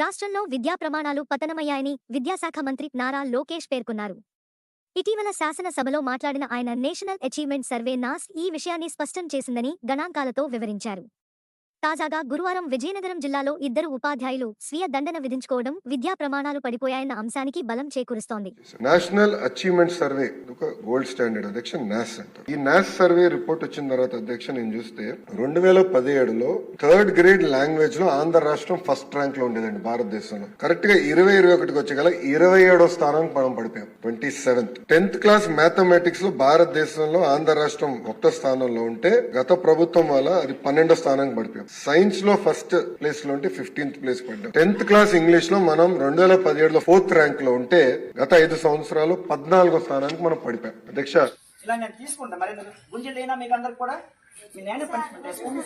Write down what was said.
రాష్ట్రంలో విద్యా ప్రమాణాలు పతనమయ్యాయని విద్యాశాఖ మంత్రి నారా లోకేష్ పేర్కొన్నారు. ఇటీవల శాసనసభలో మాట్లాడిన ఆయన నేషనల్ అచీవ్మెంట్ సర్వే నాస్ ఈ విషయాన్ని స్పష్టం చేసిందని గణాంకాలతో వివరించారు. తాజాగా గురువారం విజయనగరం జిల్లాలో ఇద్దరు ఉపాధ్యాయులు స్వీయ దండన విధించుకోవడం విద్యా ప్రమాణాలు పడిపోయాయన్న అంశానికి బలం చేకూరుస్తోంది. National achievement survey gold standard అధ్యక్ష నాస్ సెంటర్ ఈ నాస్ సర్వే రిపోర్ట్ వచ్చిన తర్వాత అధ్యక్ష నేను చూస్తే రెండు వేల పదిహేడులో థర్డ్ గ్రేడ్ లాంగ్వేజ్లో ఆంధ్ర రాష్ట్రం ఫస్ట్ ర్యాంక్లో ఉండేదండి భారతదేశంలో. కరెక్ట్గా ఇరవై ఇరవై ఒకటికి వచ్చే గల ఇరవై ఏడో స్థానానికి మనం పడిపోయాం ట్వంటీ సెవెంత్. టెన్త్ క్లాస్ మ్యాథమెటిక్స్లో భారతదేశంలో ఆంధ్ర రాష్ట్రం ఒక్క స్థానంలో ఉంటే గత ప్రభుత్వం వల్ల అది పన్నెండో స్థానానికి పడిపోయాం. సైన్స్లో ఫస్ట్ ప్లేస్లో ఉంటే ఫిఫ్టీన్త్ ప్లేస్ పడ్డాం. టెన్త్ క్లాస్ ఇంగ్లీష్లో మనం రెండు వేల పదిహేడులో ఫోర్త్ ర్యాంక్లో ఉంటే గత ఐదు సంవత్సరాలు పద్నాలుగో స్థానానికి మనం పడిపోయాం. అధ్యక్ష. ఇలా నేను తీసుకుంటా. మరి మీరు గుంజలేనా మీకు అందరికి కూడా? మీ నేను పనిష్మెంట్ తీసుకోండి